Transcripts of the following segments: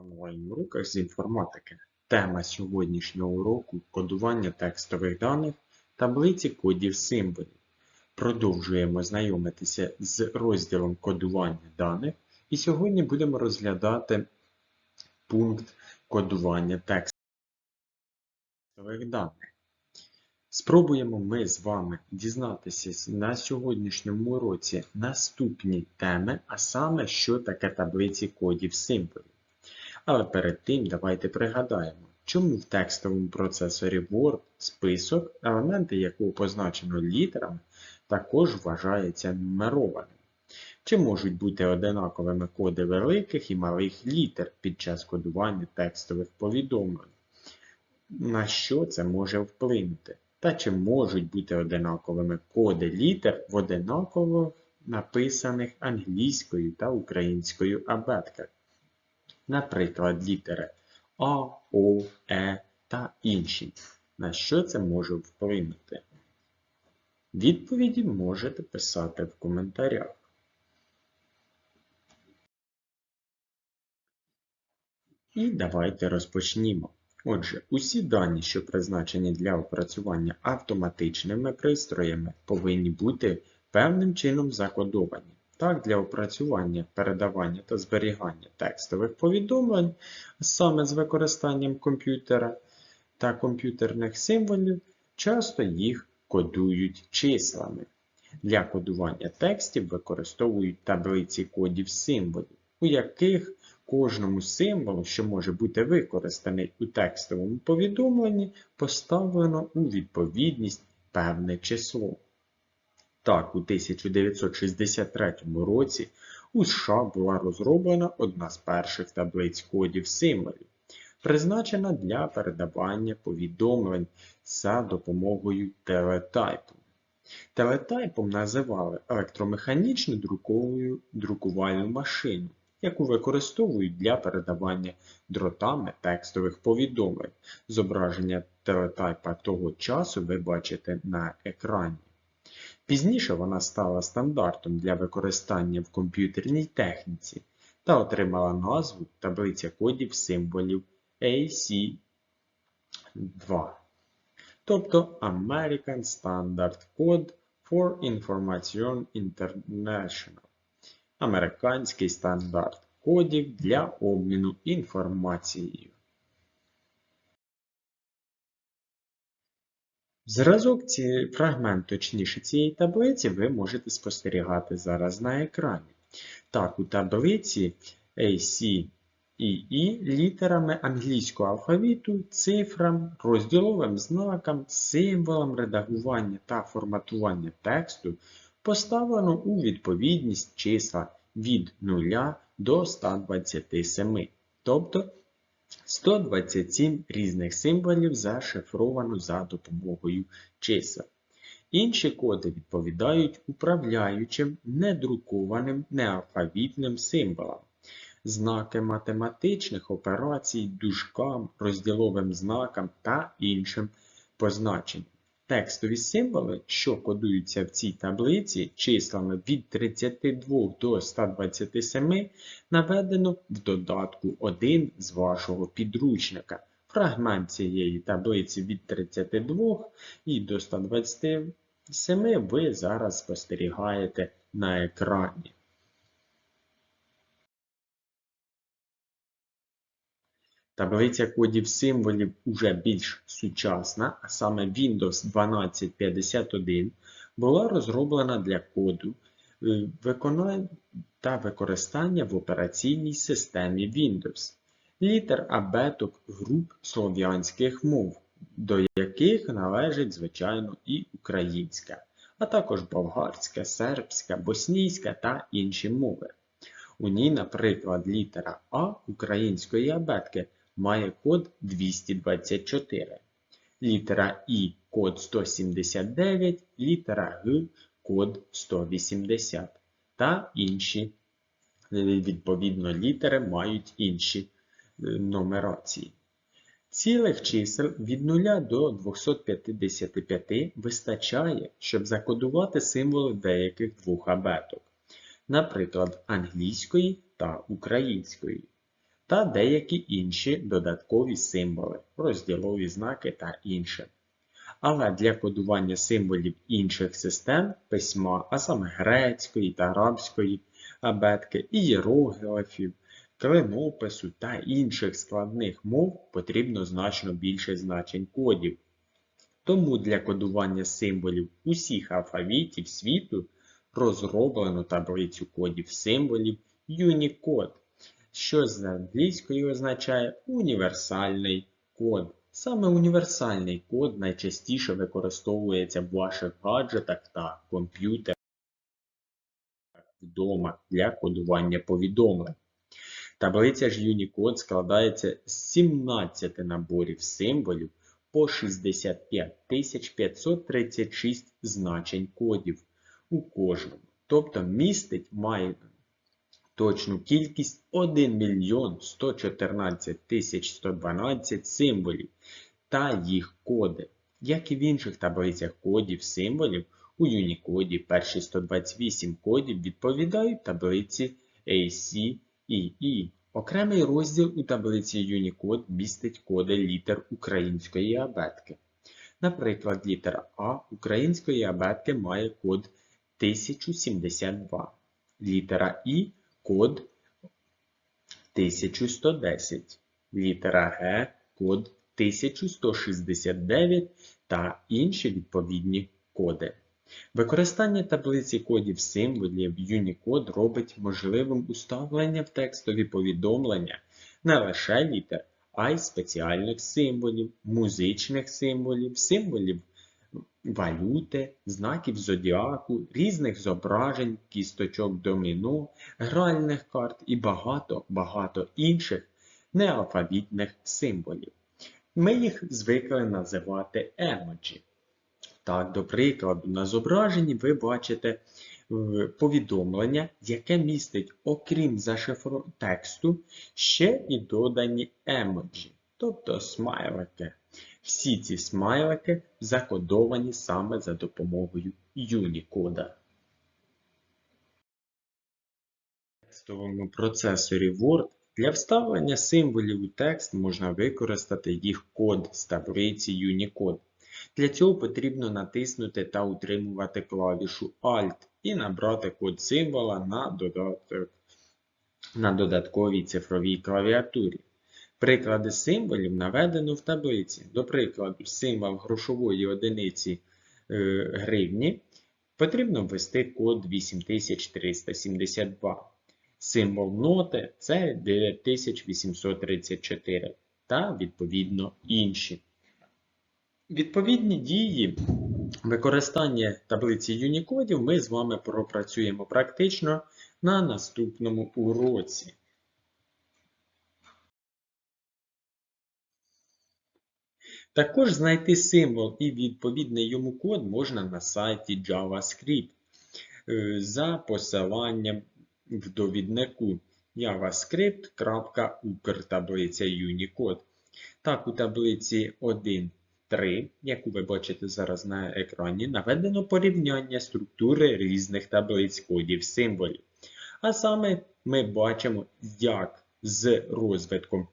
онлайн-уроках з інформатики. Тема сьогоднішнього уроку – кодування текстових даних, таблиці кодів символів. Продовжуємо знайомитися з розділом кодування даних і сьогодні будемо розглядати пункт кодування текстових даних. Спробуємо ми з вами дізнатися на сьогоднішньому уроці наступні теми, а саме, що таке таблиці кодів символів. Але перед тим давайте пригадаємо, чому в текстовому процесорі Word список, елементи якого позначено літерами, також вважається нумерованим. Чи можуть бути одинаковими коди великих і малих літер під час кодування текстових повідомлень? На що це може вплинути? Та чи можуть бути одинаковими коди літер в одинаково написаних англійською та українською абетках? Наприклад, літери А, О, Е та інші. На що це може вплинути? Відповіді можете писати в коментарях. І давайте розпочнімо. Отже, усі дані, що призначені для опрацювання автоматичними пристроями, повинні бути певним чином закодовані. Так, для опрацювання, передавання та зберігання текстових повідомлень саме з використанням комп'ютера та комп'ютерних символів, часто їх кодують числами. Для кодування текстів використовують таблиці кодів символів, у яких кожному символу, що може бути використаний у текстовому повідомленні, поставлено у відповідність певне число. Так, у 1963 році у США була розроблена одна з перших таблиць кодів символів, призначена для передавання повідомлень за допомогою телетайпу. Телетайпом називали електромеханічну друкувальну машину, яку використовують для передавання дротами текстових повідомлень. Зображення телетайпа того часу ви бачите на екрані. Пізніше вона стала стандартом для використання в комп'ютерній техніці та отримала назву таблиця кодів символів AC2, тобто American Standard Code for Information International, американський стандарт кодів для обміну інформацією. Зразок ці фрагмент, точніше цієї таблиці, ви можете спостерігати зараз на екрані. Так, у таблиці AC і E літерами англійського алфавіту, цифрам, розділовим знакам, символам редагування та форматування тексту поставлено у відповідність числа від 0 до 127, тобто 127 різних символів зашифровано за допомогою чисел. Інші коди відповідають управляючим недрукованим неалфавітним символам. Знаки математичних операцій, дужкам, розділовим знакам та іншим позначенням. Текстові символи, що кодуються в цій таблиці числами від 32 до 127, наведено в додатку 1 з вашого підручника. Фрагмент цієї таблиці від 32 і до 127 ви зараз спостерігаєте на екрані. Таблиця кодів символів уже більш сучасна, а саме Windows 1251, була розроблена для коду та використання в операційній системі Windows, літер абеток груп слов'янських мов, до яких належить, звичайно, і українська, а також болгарська, сербська, боснійська та інші мови. У ній, наприклад, літера А української абетки має код 224, літера І код 179, літера Г код 180 та інші, відповідно, літери мають інші нумерації. Цілих чисел від 0 до 255 вистачає, щоб закодувати символи деяких двох абеток, наприклад, англійської та української. Та деякі інші додаткові символи, розділові знаки та інше. Але для кодування символів інших систем письма, а саме грецької та арабської абетки, ієрогліфів, клинопису та інших складних мов потрібно значно більше значень кодів. Тому для кодування символів усіх алфавітів світу розроблено таблицю кодів символів Unicode, що з англійської означає універсальний код. Саме універсальний код найчастіше використовується в ваших гаджетах та комп'ютерах вдома для кодування повідомлень. Таблиця ж Unicode складається з 17 наборів символів по 65 536 значень кодів у кожному. Тобто містить має точну кількість 1 мільйон 114 тисяч 112 символів та їх коди. Як і в інших таблицях кодів символів, у Unicode перші 128 кодів відповідають таблиці ACEE. Окремий розділ у таблиці Unicode містить коди літер української абетки. Наприклад, літера А української абетки має код 1072, літера І код 1110, літера Г код 1169 та інші відповідні коди. Використання таблиці кодів символів Unicode робить можливим уставлення в текстові повідомлення не лише літер, а й спеціальних символів, музичних символів, символів валюти, знаків зодіаку, різних зображень, кісточок доміно, гральних карт і багато-багато інших неалфавітних символів. Ми їх звикли називати емоджі. Так, до прикладу, на зображенні ви бачите е, повідомлення, яке містить, окрім зашифру тексту, ще і додані емоджі, тобто смайлики. Всі ці смайлики закодовані саме за допомогою Unicode. В текстовому процесорі Word для вставлення символів у текст можна використати їх код з таблиці Unicode. Для цього потрібно натиснути та утримувати клавішу Alt і набрати код символа на, на додатковій цифровій клавіатурі. Приклади символів наведено в таблиці. До прикладу, символ грошової одиниці е, гривні потрібно ввести код 8372. Символ ноти це 9834 та, відповідно, інші. Відповідні дії використання таблиці Unicode ми з вами пропрацюємо практично на наступному уроці. Також знайти символ і відповідний йому код можна на сайті JavaScript е, за посиланням в довіднику javascript.укртаблиця Unicode. Так, у таблиці 1 3, яку ви бачите зараз на екрані, наведено порівняння структури різних таблиць кодів символів. А саме ми бачимо, як з розвитком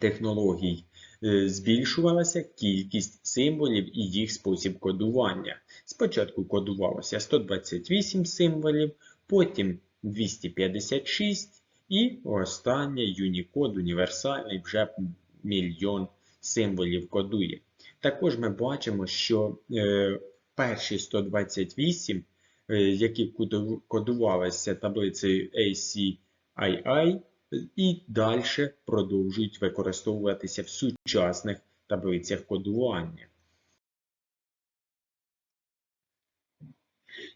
технологій е, збільшувалася кількість символів і їх спосіб кодування. Спочатку кодувалося 128 символів, потім 256 і останнє Unicode універсальний вже мільйон символів кодує. Також ми бачимо, що е, перші 128, е, які кодувалися таблицею ACII, і далі продовжують використовуватися в сучасних таблицях кодування.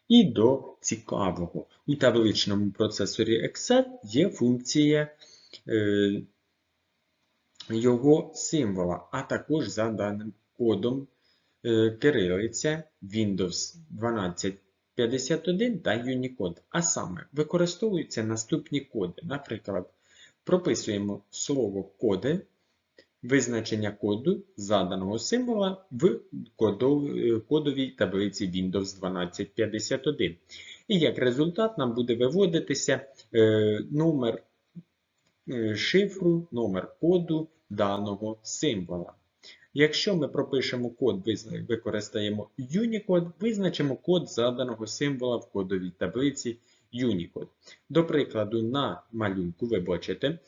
І до цікавого. У табличному процесорі Excel є функція е, його символа, а також за даним кодом е, кирилиця Windows 1251 та Unicode. А саме використовуються наступні коди. Наприклад, прописуємо слово коди, визначення коду заданого символа в е, кодовій таблиці Windows 1251. І як результат нам буде виводитися е, номер е, шифру, номер коду даного символа. Якщо ми пропишемо код, використаємо Unicode, визначимо код заданого символа в кодовій таблиці Unicode. До прикладу, на малюнку ви бачите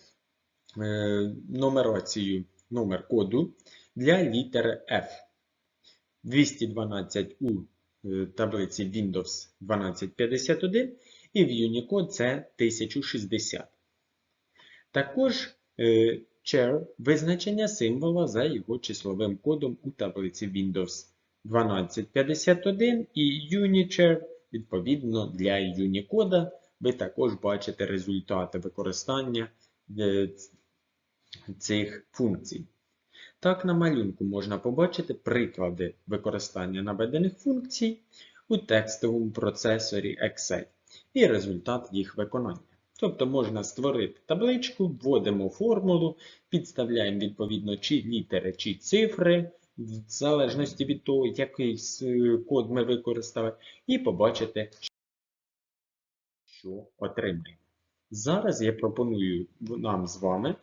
е, нумерацію номер коду для літери F. 212 у е, таблиці Windows 1251 і в Unicode це 1060. Також е, char – визначення символа за його числовим кодом у таблиці Windows 1251 і Unichar відповідно для Unicode. Ви також бачите результати використання е, цих функцій. Так, на малюнку можна побачити приклади використання наведених функцій у текстовому процесорі Excel і результат їх виконання. Тобто можна створити табличку, вводимо формулу, підставляємо відповідно чи літери, чи цифри, в залежності від того, який код ми використали, і побачити, що отримаємо. Зараз я пропоную нам з вами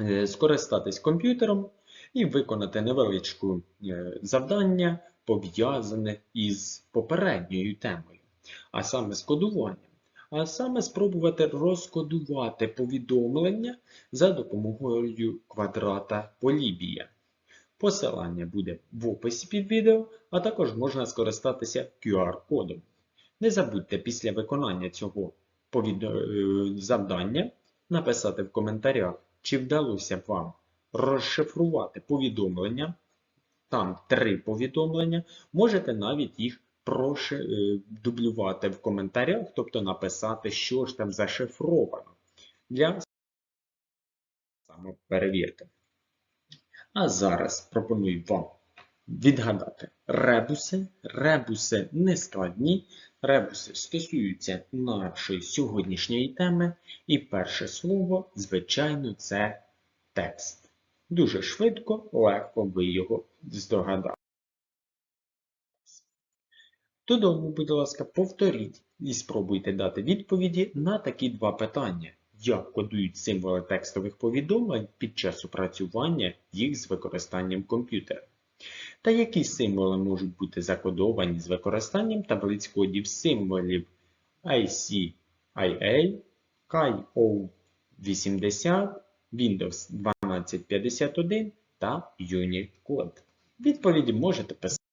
е, скористатись комп'ютером і виконати невеличку е, завдання, пов'язане із попередньою темою, а саме з кодуванням. А саме спробувати розкодувати повідомлення за допомогою квадрата Полібія. Посилання буде в описі під відео, а також можна скористатися QR-кодом. Не забудьте після виконання цього е, завдання написати в коментарях, чи вдалося вам розшифрувати повідомлення. Там три повідомлення. Можете навіть їх е, дублювати в коментарях, тобто написати, що ж там зашифровано для самоперевірки. А зараз пропоную вам відгадати ребуси. Ребуси не складні. Ребуси стосуються нашої сьогоднішньої теми. І перше слово, звичайно, це текст. Дуже швидко, легко ви його здогадали. Додому, будь ласка, повторіть і спробуйте дати відповіді на такі два питання. Як кодують символи текстових повідомлень під час опрацювання їх з використанням комп'ютера? Та які символи можуть бути закодовані з використанням таблиць кодів символів ICIA, KIO80, Windows 1251 та Unicode? Відповіді можете писати.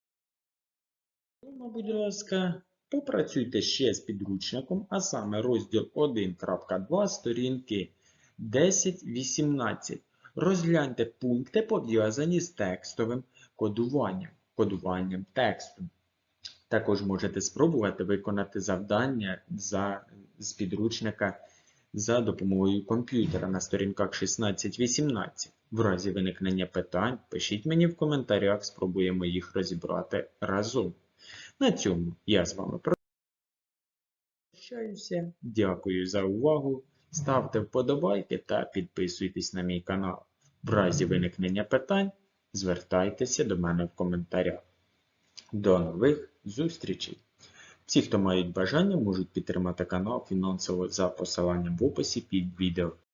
Будь ласка, попрацюйте ще з підручником, а саме розділ 1.2 сторінки 10-18. Розгляньте пункти, пов'язані з текстовим кодуванням, кодуванням тексту. Також можете спробувати виконати завдання за, з підручника за допомогою комп'ютера на сторінках 16-18. В разі виникнення питань пишіть мені в коментарях, спробуємо їх розібрати разом. На цьому я з вами прощаюся. Дякую за увагу. Ставте вподобайки та підписуйтесь на мій канал. В разі виникнення питань звертайтеся до мене в коментарях. До нових зустрічей! Всі, хто мають бажання, можуть підтримати канал фінансово за посиланням в описі під відео.